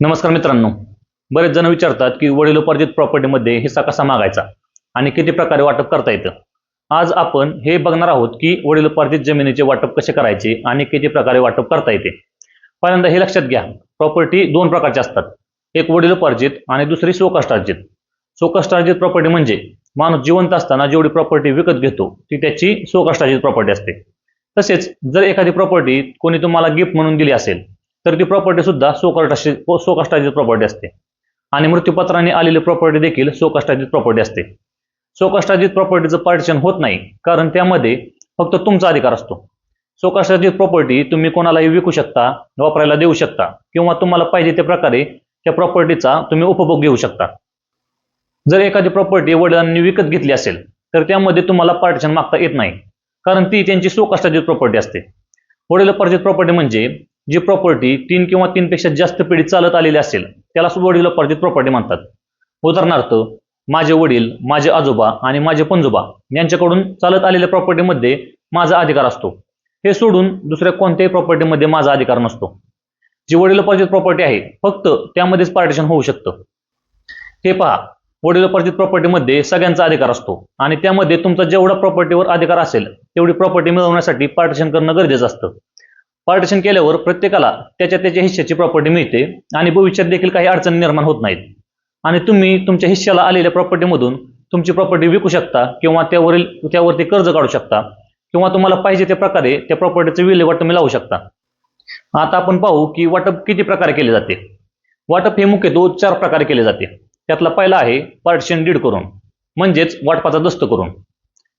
नमस्कार मित्रांनो. बरेच जण विचारतात की वडिलोपार्जित प्रॉपर्टीमध्ये हिस्सा कसा मागायचा आणि किती प्रकारे वाटप करता येतं? आज आपण हे बघणार आहोत की वडिलोपार्जित जमिनीचे वाटप कसे करायचे आणि किती प्रकारे वाटप करता येते. पहिल्यांदा हे लक्षात घ्या. प्रॉपर्टी दोन प्रकारच्या असतात. एक वडिलोपार्जित आणि दुसरी स्वकष्टार्जित. स्वकष्टार्जित प्रॉपर्टी म्हणजे माणूस जिवंत असताना जेवढी प्रॉपर्टी विकत घेतो ती त्याची स्वकष्टार्जित प्रॉपर्टी असते. तसेच जर एखादी प्रॉपर्टी कोणी तुम्हाला गिफ्ट म्हणून दिली असेल तर ती प्रॉपर्टी सुद्धा सोकष्टाची स्वकष्टार्जित प्रॉपर्टी असते. आणि मृत्यूपत्राने आलेली प्रॉपर्टी देखील सोकष्टाजित प्रॉपर्टी असते. सोकष्टाजित प्रॉपर्टीचं पार्टिशन होत नाही कारण त्यामध्ये फक्त तुमचा अधिकार असतो. सोकष्टाजित प्रॉपर्टी तुम्ही कोणालाही विकू शकता वापरायला देऊ शकता किंवा तुम्हाला पाहिजे त्या प्रकारे त्या प्रॉपर्टीचा तुम्ही उपभोग घेऊ शकता. जर एखादी प्रॉपर्टी वडिलांनी विकत घेतली असेल तर त्यामध्ये तुम्हाला पार्टिशन मागता येत नाही कारण ती त्यांची सोकष्टाजित प्रॉपर्टी असते. वडिलोपार्जित प्रॉपर्टी म्हणजे जी प्रॉपर्टी तीन किंवा तीनपेक्षा जास्त पिढी चालत आलेली असेल त्याला वडिलोपार्जित प्रॉपर्टी म्हणतात. उदाहरणार्थ माझे वडील माझे आजोबा आणि माझे पणजोबा यांच्याकडून चालत आलेल्या प्रॉपर्टीमध्ये माझा अधिकार असतो. हे सोडून दुसऱ्या कोणत्याही प्रॉपर्टीमध्ये माझा अधिकार नसतो. जी वडिलोपार्जित प्रॉपर्टी आहे फक्त त्यामध्येच पार्टिशन होऊ शकतं. हे पहा वडिलोपार्जित प्रॉपर्टीमध्ये सगळ्यांचा अधिकार असतो आणि त्यामध्ये तुमचा जेवढा प्रॉपर्टीवर अधिकार असेल तेवढी प्रॉपर्टी मिळवण्यासाठी पार्टिशन करणं गरजेचं असतं. पार्टिशन केल्यावर प्रत्येकाला त्याच्या त्याच्या हिश्श्याची प्रॉपर्टी मिळते आणि भविष्यात देखील काही अडचणी निर्माण होत नाहीत. आणि तुम्ही तुमच्या हिश्श्याला आलेल्या प्रॉपर्टीमधून तुमची प्रॉपर्टी विकू शकता किंवा त्यावरील त्यावरती कर्ज काढू शकता किंवा तुम्हाला पाहिजे त्या प्रकारे त्या प्रॉपर्टीचं विल्हेवाट तुम्ही लावू शकता. आता आपण पाहू की वाटप किती प्रकारे केले जाते. वाटप हे मुख्यत्वे चार प्रकारे केले जाते. त्यातला पहिला आहे पार्टिशन डीड करून. म्हणजेच वाटपाचा दस्त करून.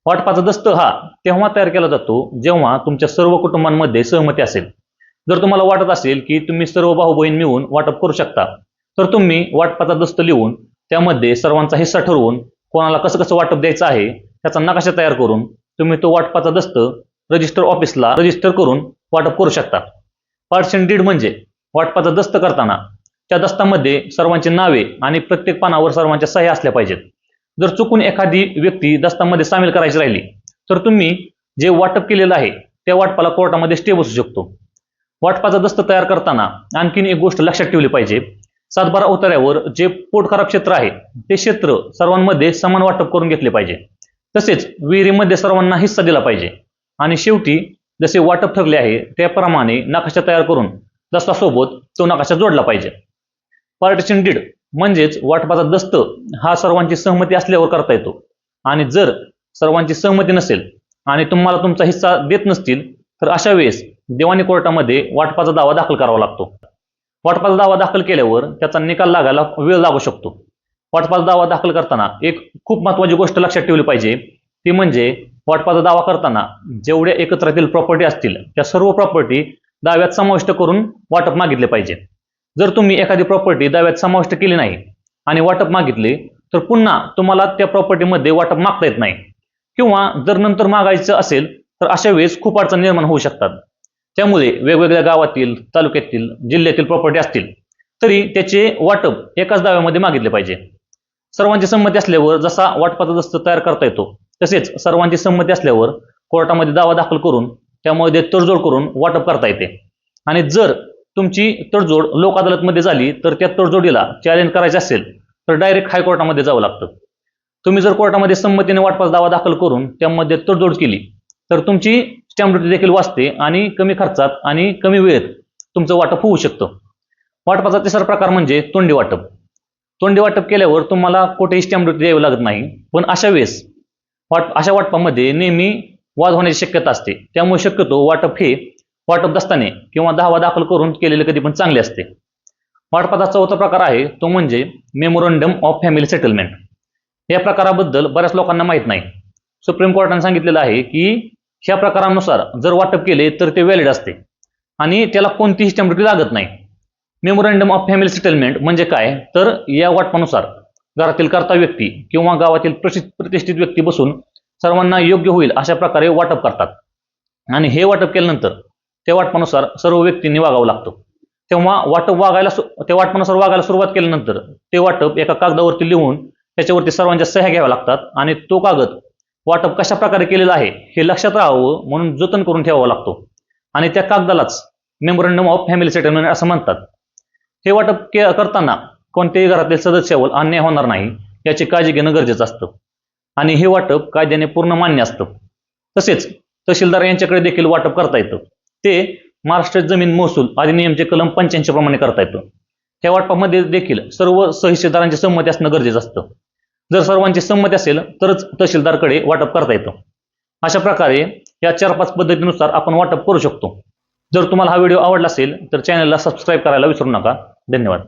वाटपाचा दस्त हा तेव्हा तयार केला जातो जेव्हा तुमच्या सर्व कुटुंबांमध्ये सहमती असेल. जर तुम्हाला वाटत असेल की तुम्ही सर्व भाऊ बहीण मिळून वाटप करू शकता तर तुम्ही वाटपाचा दस्त लिहून त्यामध्ये सर्वांचा हिस्सा ठरवून कोणाला कसं कसं वाटप द्यायचं आहे त्याचा नकाशा तयार करून तुम्ही तो वाटपाचा दस्त रजिस्टर ऑफिसला रजिस्टर करून वाटप करू शकता. पार्शन डीड म्हणजे वाटपाचा दस्त करताना त्या दस्तामध्ये सर्वांची नावे आणि प्रत्येक पानावर सर्वांच्या सह्या असल्या पाहिजेत. जर चुकून एखादी व्यक्ती दस्तामध्ये सामील करायची राहिली तर तुम्ही जे वाटप केलेलं आहे त्या वाटपाला कोर्टामध्ये स्टे बसू शकतो. वाटपाचा दस्त तयार करताना आणखीन एक गोष्ट लक्षात ठेवली पाहिजे. सातबारा उतार्यावर जे पोट खराब क्षेत्र आहे ते क्षेत्र सर्वांमध्ये समान वाटप करून घेतले पाहिजे. तसेच विहिरीमध्ये सर्वांना हिस्सा दिला पाहिजे. आणि शेवटी जसे वाटप ठरले आहे त्याप्रमाणे नकाशा तयार करून दस्तासोबत तो नकाशा जोडला पाहिजे. पार्टिशन डीड म्हणजेच वाटपाचा दस्त हा सर्वांची सहमती असल्यावर करता येतो. आणि जर सर्वांची सहमती नसेल आणि तुम्हाला तुमचा हिस्सा देत नसतील तर अशा वेळेस देवानी कोर्टामध्ये वाटपाचा दावा दाखल करावा लागतो. वाटपाचा दावा दाखल केल्यावर त्याचा निकाल लागायला वेळ लागू शकतो. वाटपाचा दावा दाखल करताना एक खूप महत्वाची गोष्ट लक्षात ठेवली पाहिजे. ती म्हणजे वाटपाचा दावा करताना जेवढ्या एकत्रातील प्रॉपर्टी असतील त्या सर्व प्रॉपर्टी दाव्यात समाविष्ट करून वाटप मागितले पाहिजे. जर तुम्ही एखादी प्रॉपर्टी दाव्यात समाविष्ट केली नाही आणि वाटप मागितले तर पुन्हा तुम्हाला त्या प्रॉपर्टीमध्ये वाटप मागता येत नाही. किंवा जर नंतर मागायचं असेल तर अशा वेळेस खूप अडचण निर्माण होऊ शकतात. त्यामुळे वेगवेगळ्या गावातील तालुक्यातील जिल्ह्यातील प्रॉपर्टी असतील तरी त्याचे वाटप एकाच दाव्यामध्ये मागितले पाहिजे. सर्वांची संमती असल्यावर जसा वाटपाचा दस्त तयार करता येतो तसेच सर्वांची संमती असल्यावर कोर्टामध्ये दावा दाखल करून त्यामध्ये तडजोड करून वाटप करता येते. आणि जर तुमची तडजोड लोक अदालतमध्ये झाली तर त्या तडजोडीला चॅलेंज करायचं असेल तर डायरेक्ट हायकोर्टामध्ये जावं लागतं. तुम्ही जर कोर्टामध्ये संमतीने वाटपास दावा दाखल करून त्यामध्ये तडजोड केली तर तुमची स्टॅम्प ड्युटी देखील वाचते आणि कमी खर्चात आणि कमी वेळेत तुमचं वाटप होऊ शकतं. वाटपाचा तिसरा प्रकार म्हणजे तोंडी वाटप. तोंडी वाटप केल्यावर तुम्हाला कुठेही स्टॅम्प ड्युटी द्यावी लागत नाही पण अशा वेळेस वाट अशा वाटपामध्ये नेहमी वाद होण्याची शक्यता असते. त्यामुळे शक्यतो वाटप हे वाटप दस्ताने किंवा दावा दाखल करून केलेले कधी पण चांगले असते. वाटपाचा चौथा प्रकार आहे तो म्हणजे मेमोरंडम ऑफ फॅमिली सेटलमेंट या प्रकाराबद्दल बऱ्याच लोकांना माहीत नाही. सुप्रीम कोर्टाने सांगितलेलं आहे की ह्या प्रकारानुसार जर वाटप केले तर ते व्हॅलिड असते. आणि त्याला कोणतीही स्टॅम्प ड्युटी लागत नाही. मेमोरंडम ऑफ फॅमिली सेटलमेंट म्हणजे काय? तर या वाटपानुसार घरातील कर्ता व्यक्ती किंवा गावातील प्रतिष्ठित व्यक्ती बसून सर्वांना योग्य होईल अशा प्रकारे वाटप करतात. आणि हे वाटप केल्यानंतर त्या वाटपानुसार सर्व व्यक्तींनी वागावं लागतं. तेव्हा वाटप वागायला सु- त्या वाटपानुसार वागायला सुरुवात केल्यानंतर ते वाटप एका कागदावरती लिहून त्याच्यावरती सर्वांच्या सह्या घ्याव्या लागतात आणि तो कागद वाटप कशा प्रकारे केलेलं आहे हे लक्षात राहावं म्हणून जतन करून ठेवावा लागतो. आणि त्या कागदालाच मेमोरंडम ऑफ फॅमिली सेटलमेंट असं म्हणतात. हे वाटप के करताना कोणत्याही घरातील सदस्यावर अन्याय होणार नाही याची काळजी घेणं गरजेचं असतं. आणि हे वाटप कायद्याने पूर्ण मान्य असतं. तसेच तहसीलदार यांच्याकडे देखील वाटप करता येतं. ते महाराष्ट्र जमीन महसूल अधिनियमचे कलम पंच्याऐंशी प्रमाणे करता येतं. त्या वाटपामध्ये देखील सर्व सहिस्सेदारांची संमती असणं गरजेचं असतं. जर सर्वांची संमती असेल तरच तहसीलदारकडे वाटप करता येतं. अशा प्रकारे या चार पाच पद्धतीनुसार आपण वाटप करू शकतो. जर तुम्हाला हा व्हिडिओ आवडला असेल तर चॅनलला सबस्क्राईब करायला विसरू नका. धन्यवाद.